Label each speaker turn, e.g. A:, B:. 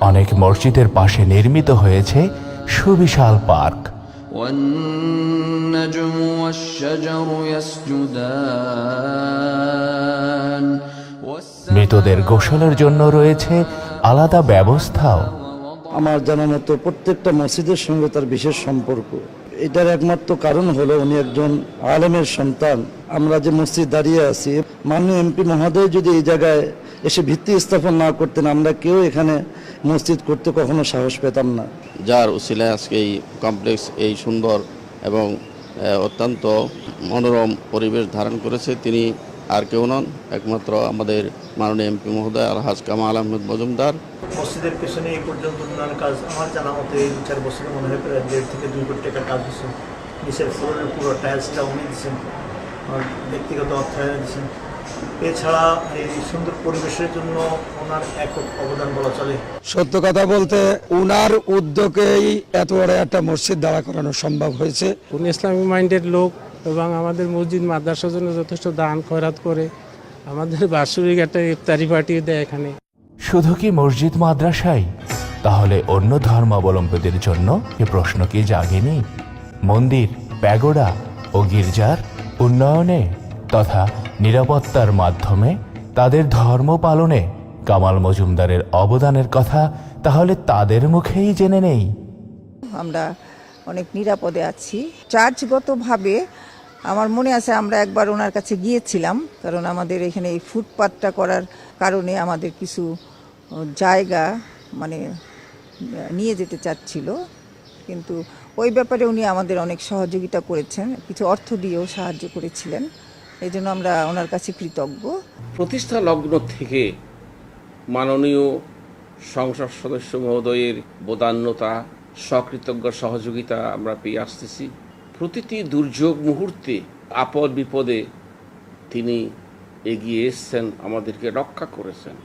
A: অনেক মসজিদের পাশে নির্মিত হয়েছে সুবিশাল পার্ক। মৃতদের গোসলের জন্য রয়েছে আলাদা ব্যবস্থাও।
B: আমার জানা মতো প্রত্যেকটা মসজিদের সঙ্গে তার বিশেষ সম্পর্ক। এটার একমাত্র কারণ হলো উনি একজন আলেমের সন্তান। আমরা যে মসজিদ দাঁড়িয়ে আছি মাননীয় এমপি মহোদয় যদি এই জায়গায় এসে ভিত্তি স্থাপন না করতেন আমরা কেউ এখানে মসজিদ করতে কখনো সাহস পেতাম না।
C: যার উসিলায় আজকে এই কমপ্লেক্স এই সুন্দর এবং অত্যন্ত মনোরম পরিবেশ ধারণ করেছে তিনি আর কেউ নন একমাত্র আমাদের মাননীয় এমপি মহোদয় আলহাজ কামাল আহমেদ মজুমদার।
D: মসজিদের পেছনে এই পর্যন্ত উন্নয়ন কাজ আমার জানা মতে এই দু চার বছরে মনে হয় প্রায় দেড় থেকে দুই কোটি টাকার কাজ হচ্ছে নিচের ফ্লোরের পুরো টাইলসটা উনি দিচ্ছেন ব্যক্তিগত অর্থায়নে দিচ্ছেন এছাড়া এই সুন্দর পরিবেশের জন্য ওনার একক অবদান বলা চলে।
E: সত্য কথা বলতে উনার উদ্যোগেই এত বড় একটা মসজিদ দাঁড়া করানো সম্ভব হয়েছে।
F: উনি ইসলামিক মাইন্ডেড লোক এবং আমাদের মসজিদ মাদ্রাসার জন্য যথেষ্ট দান খয়রাত করে আমাদের বাৎসরিক একটা ইফতারি পার্টি দেয় এখানে।
A: শুধু কি মসজিদ মাদ্রাসাই? তাহলে অন্য ধর্মাবলম্বীদের জন্য এ প্রশ্ন কি জাগেনি মন্দির প্যাগোডা ও গির্জার উন্নয়নে তথা নিরাপত্তার মাধ্যমে তাদের ধর্ম পালনে কামাল মজুমদারের অবদানের কথা তাহলে তাদের মুখেই জেনে নেই।
G: আমরা অনেক নিরাপদে আছি। চার্জগতভাবে আমার মনে আছে আমরা একবার ওনার কাছে গিয়েছিলাম, কারণ আমাদের এখানে এই ফুটপাথটা করার কারণে আমাদের কিছু জায়গা মানে নিয়ে যেতে চাচ্ছিল। কিন্তু ওই ব্যাপারে উনি আমাদের অনেক সহযোগিতা করেছেন, কিছু অর্থ দিয়েও সাহায্য করেছিলেন। এই জন্য আমরা ওনার কাছে কৃতজ্ঞ।
H: প্রতিষ্ঠা লগ্ন থেকে মাননীয় সংসদ সদস্য মহোদয়ের বোধান্যতা সকৃতজ্ঞ সহযোগিতা আমরা পেয়ে আসতেছি। প্রতিটি দুর্যোগ মুহূর্তে, আপদ বিপদে তিনি এগিয়ে এসছেন, আমাদেরকে রক্ষা করেছেন।